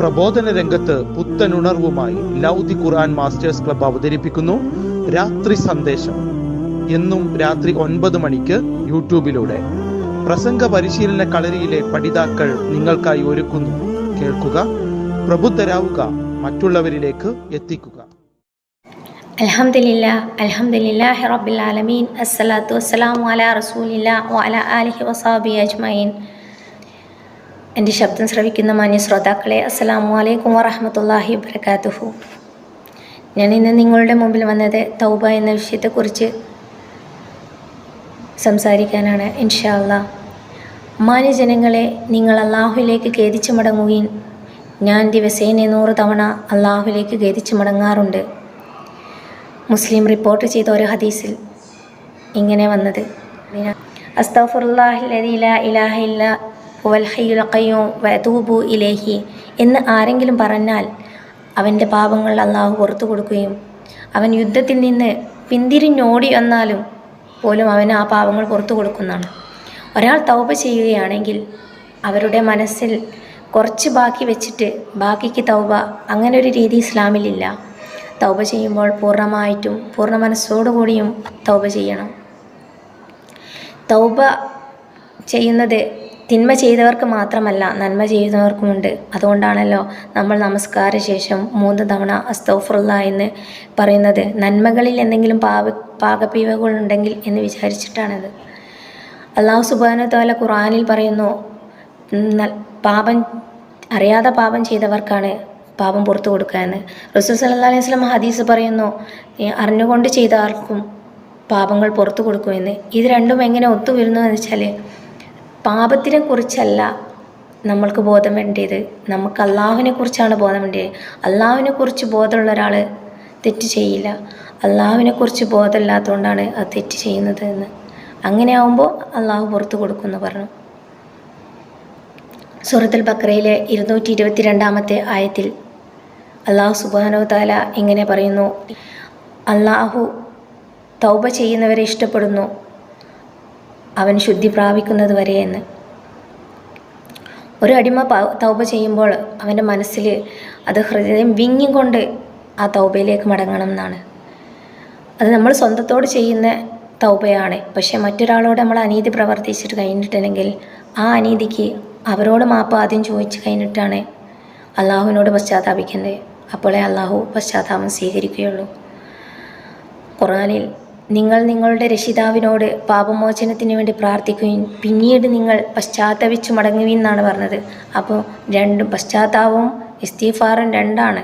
പ്രബോധന രംഗത്ത് പുത്തനുണർവുമായി ലൗദി ഖുർആൻ masters club അവതരിപ്പിക്കുന്നു. രാത്രി സന്ദേശം. എന്നും രാത്രി ഒൻപത് മണിക്ക് യൂട്യൂബിലൂടെ. പ്രസംഗ പരിശീലന കളരിയിലെ പഠിതാക്കൾ നിങ്ങൾക്കായി ഒരുക്കുന്നു. കേൾക്കുക പ്രബുദ്ധരാവുക മറ്റുള്ളവരിലേക്ക് എത്തിക്കുക. അൽഹംദുലില്ലാ അൽഹംദുലില്ലാഹി റബ്ബിൽ ആലമീൻ. അസ്സലാത്തു വസ്സലാമു അലാ റസൂലില്ലാ വഅലാ ആലിഹി അജ്മഈൻ. എന്റെ ശബ്ദം ശ്രവിക്കുന്ന മാന്യ ശ്രോതാക്കളെ അസ്സലാമു അലൈക്കും വറഹമത്തല്ലാഹി വബറകാതുഹു. ഞാൻ ഇന്ന് നിങ്ങളുടെ മുമ്പിൽ വന്നത് തൗബ എന്ന വിഷയത്തെക്കുറിച്ച് സംസാരിക്കാനാണ് ഇൻഷാല്ല മാന്യ മാന്യജനങ്ങളെ നിങ്ങൾ അള്ളാഹുലേക്ക് ഖേദിച്ചു മടങ്ങുകയും ഞാൻ ദിവസേന നൂറ് തവണ അള്ളാഹുലേക്ക് ഖേദിച്ചു മടങ്ങാറുണ്ട്. മുസ്ലിം റിപ്പോർട്ട് ചെയ്ത ഒരു ഹദീസിൽ ഇങ്ങനെ വന്നത്. അസ്തഫുറുല്ലാഹില്ലദീ ലാ ഇലാഹ ഇല്ല ഹുവൽ വതൂബു ഇലൈഹി എന്ന് ആരെങ്കിലും പറഞ്ഞാൽ അവന്റെ പാപങ്ങൾ അള്ളാഹു പുറത്തു കൊടുക്കുകയും അവൻ യുദ്ധത്തിൽ നിന്ന് പിന്തിരിഞ്ഞോടി വന്നാലും പോലും അവന് ആ പാപങ്ങൾ പുറത്തു കൊടുക്കുന്നതാണ്. ഒരാൾ തൗപ ചെയ്യുകയാണെങ്കിൽ അവരുടെ മനസ്സിൽ കുറച്ച് ബാക്കി വെച്ചിട്ട് ബാക്കിക്ക് തൗബ അങ്ങനെ ഒരു രീതി ഇസ്ലാമിലില്ല. തൗബ ചെയ്യുമ്പോൾ പൂർണമായിട്ടും പൂർണ മനസ്സോടുകൂടിയും തൗബ ചെയ്യണം. തൗബ ചെയ്യുന്നത് തിന്മ ചെയ്തവർക്ക് മാത്രമല്ല നന്മ ചെയ്യുന്നവർക്കുമുണ്ട്. അതുകൊണ്ടാണല്ലോ നമ്മൾ നമസ്കാര ശേഷം മൂന്ന് തവണ അസ്തോഫുള്ള എന്ന് പറയുന്നത്. നന്മകളിൽ എന്തെങ്കിലും പാവ പാകപ്പിഴവുകളുണ്ടെങ്കിൽ എന്ന് വിചാരിച്ചിട്ടാണത്. അള്ളാഹു സുബാന തോല ഖുറാനിൽ പറയുന്നു പാപം അറിയാതെ പാപം ചെയ്തവർക്കാണ് പാപം പുറത്തു കൊടുക്കുക എന്ന്. റസൂൽ സല്ലാ അലൈഹി സ്വലം ഹദീസ് പറയുന്നു "ഈ അറിഞ്ഞുകൊണ്ട് ചെയ്ത ആർക്കും പാപങ്ങൾ പുറത്തു കൊടുക്കുമെന്ന് ഇത് രണ്ടും എങ്ങനെ ഒത്തുവരുന്നു എന്ന് വെച്ചാൽ പാപത്തിനെ കുറിച്ചല്ല നമ്മൾക്ക് ബോധം വേണ്ടിയത്. നമുക്ക് അള്ളാഹുവിനെ കുറിച്ചാണ് ബോധം വേണ്ടിയത്. അള്ളാഹുവിനെ കുറിച്ച് ബോധമുള്ള ഒരാൾ തെറ്റ് ചെയ്യില്ല. അള്ളാഹുവിനെ കുറിച്ച് ബോധമില്ലാത്തതുകൊണ്ടാണ് അത് തെറ്റ് ചെയ്യുന്നത് എന്ന്. അങ്ങനെ ആവുമ്പോൾ അള്ളാഹു പുറത്തു കൊടുക്കുമെന്ന് പറഞ്ഞു. സൂറത്തുൽ ബക്രയിലെ ഇരുന്നൂറ്റി ഇരുപത്തി രണ്ടാമത്തെ ആയത്തിൽ അള്ളാഹു സുബാനോ താല ഇങ്ങനെ പറയുന്നു. അള്ളാഹു തൗബ ചെയ്യുന്നവരെ ഇഷ്ടപ്പെടുന്നു. അവൻ ശുദ്ധി പ്രാപിക്കുന്നത് വരെ എന്ന്. ഒരു അടിമ തൗബ ചെയ്യുമ്പോൾ അവന്റെ മനസ്സിൽ അത് ഹൃദയം വിങ്ങിക്കൊണ്ട് ആ തൗബയിലേക്ക് മടങ്ങണം എന്നാണ്. അത് നമ്മൾ സ്വന്തത്തോട് ചെയ്യുന്ന തൗബയാണ്. പക്ഷേ മറ്റൊരാളോട് നമ്മൾ അനീതി പ്രവർത്തിച്ചിട്ട് കഴിഞ്ഞിട്ടുണ്ടെങ്കിൽ ആ അനീതിക്ക് അവരോട് മാപ്പ് ആദ്യം ചോദിച്ചു കഴിഞ്ഞിട്ടാണ് അള്ളാഹുവിനോട് പശ്ചാത്താപിക്കുന്നത് അപ്പോഴേ അള്ളാഹു പശ്ചാത്താപം സ്വീകരിക്കുകയുള്ളൂ. ഖുറാനിൽ നിങ്ങൾ നിങ്ങളുടെ രക്ഷിതാവിനോട് പാപമോചനത്തിന് വേണ്ടി പ്രാർത്ഥിക്കുകയും പിന്നീട് നിങ്ങൾ പശ്ചാത്തപിച്ചു മടങ്ങുകയും എന്നാണ് പറഞ്ഞത്. അപ്പോൾ രണ്ടും പശ്ചാത്താപവും ഇസ്തീഫാറും രണ്ടാണ്.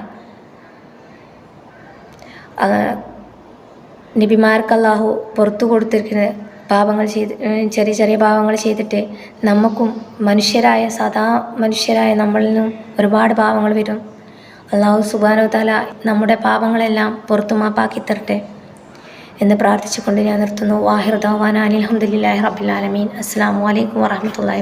നബിമാർക്ക് അള്ളാഹു പുറത്തു കൊടുത്തിരിക്കുന്ന പാപങ്ങൾ ചെയ്ത് ചെറിയ ചെറിയ പാപങ്ങൾ ചെയ്തിട്ട് നമുക്കും മനുഷ്യരായ സദാ മനുഷ്യരായ നമ്മളിൽ നിന്നും ഒരുപാട് പാപങ്ങൾ വരും. അള്ളാഹു സുബാനോ തല നമ്മുടെ പാപങ്ങളെല്ലാം പുറത്തു മാപ്പാക്കി തരട്ടെ. എന്ന് പ്രാർത്ഥിച്ചുകൊണ്ട് ഞാൻ നിർത്തുന്നു. വാഹിർ ദവാൻ അനിൽഹമ്മദില്ലാഹി റബ്ബിൽ ആലമീൻ. അസ്സാം വലൈക്കും വാഹമത്തല്ലാ